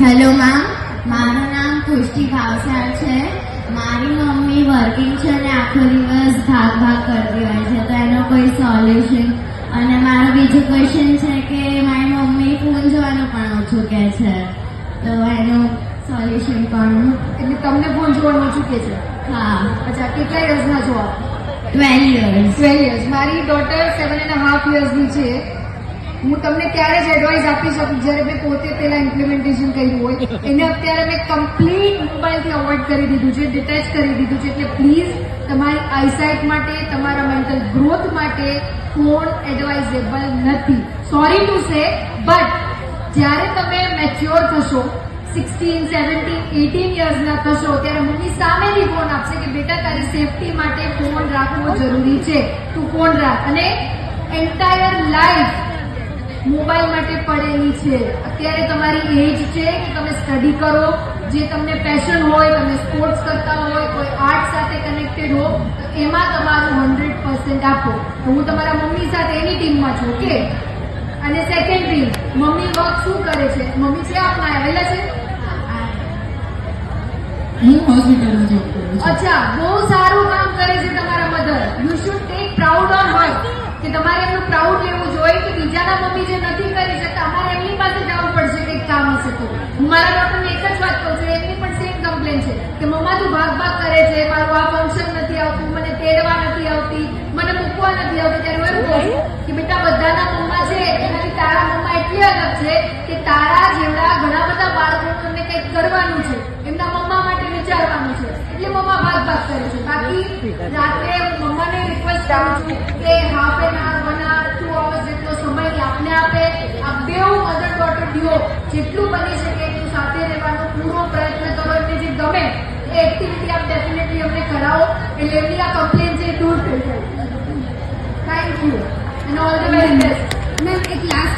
Hello ma'am મારું નામ પુષ્ટિ ભાવસાર છે. મારી મમ્મી વર્કિંગ છે અને આખો દિવસ ભાગ ભાગ કરતી હોય છે તો એનો કોઈ સોલ્યુશન અને મારો બીજો ક્વેશ્ચન છે કે મારી મમ્મી ફોન જોવાનું પણ ઓછું કહે છે. તો એનું સોલ્યુશન પણ એટલે તમને ફોન જોવાનું ઓછું કહે છે? હા. અચ્છા કેટલા યર્સના છો આપ? ટ્વેલ્વ યર્સ ટ્વેલ્વ યર્સ મારી ડોટર સેવન એન્ડ હાફ યર્સની છે. હું તમને ત્યારે જ એડવાઇસ આપી શકું, જ્યારે મેં પોતે પેલા ઇમ્પ્લિમેન્ટેશન કર્યું હોય, એને અત્યારે મેં કમ્પ્લીટ મોબાઈલથી અવોઇડ કરી દીધું છે ડિટેચ કરી દીધું છે. એટલે પ્લીઝ તમારી આઈસાઇટ માટે, તમારા મેન્ટલ ગ્રોથ માટે ફોન એડવાઇઝેબલ નથી. સોરી ટુ સે બટ જ્યારે તમે મેચ્યોર થશો સિક્સટીન સેવન્ટીન એટીન યર્સના થશો, ત્યારે મમ્મી સામેથી ફોન આપશે કે, બેટા, તારી સેફટી માટે ફોન રાખવો જરૂરી છે. તું ફોન રાખ. અને એન્ટાયર લાઈફ મોબાઈલ માટે પડેલી છે. અત્યારે તમારી એજ છે કે તમે સ્ટડી કરો. જે તમને પેશન હોય તમે સ્પોર્ટ્સ કરતા હોય કોઈ આર્ટ સાથે કનેક્ટેડ હો તો એમાં તમારું હંડ્રેડ પર્સન્ટ આપો. તો હું તમારા મમ્મી સાથે એની ટીમમાં છું ઓકે? અને સેકન્ડ થિંગ મમ્મી વર્ક શું કરે છે? મમ્મી છે આપના આવેલા છે? હું હોસ્પિટલમાં જોબ કરું છું. અચ્છા બહુ સારું કામ કરે છે તમારા mother you should take proud on હોય કે તમારે એમનું પ્રાઉડ લેવું જોઈએ કે બીજાના મમ્મી જે નથી કરી શકતા, અમારે એમની પાસે જવું પડશે કંઈક કામ હશે તો. હું મારા ડોક્ટરને એક જ વાત કહું છું, એમની પણ સેમ કમ્પ્લેન છે કે મમ્મા તું ભાગ ભાગ કરે છે, મારું આ ફંક્શન નથી આવતું, મને તેડવા નથી આવતી, મને મૂકવા નથી આવતી. ત્યારે હું એમ કહું કે બેટા, બધાના મમ્મા છે, એનાથી તારા મમ્મા એટલી અલગ છે કે તારા જેવડા ઘણા બધા બાળકોને કંઈક કરવાનું છે. એમના મમ્મા માટે વિચારવાનું છે એટલે ભાગ ભાગ છે. બાકી રાત્રે મમ્માને રિક્વેસ્ટ કરું છું કે half an hour one hour two hours જેટલો સમય આપને આપે. આ બેઉ મધર ડોટર ડ્યુઓ જેટલું બની શકે એટલું સાથે રહેવાનો પૂરો પ્રયત્ન કરો. એમને જે ગમે એ એક્ટિવિટી આપ ડેફિનેટલી અમને કરાવો. એટલે એમની આ કમ્પ્લેન જે દૂર થઈ જાય. Thank you and all the very best ma'am એક લાસ્ટ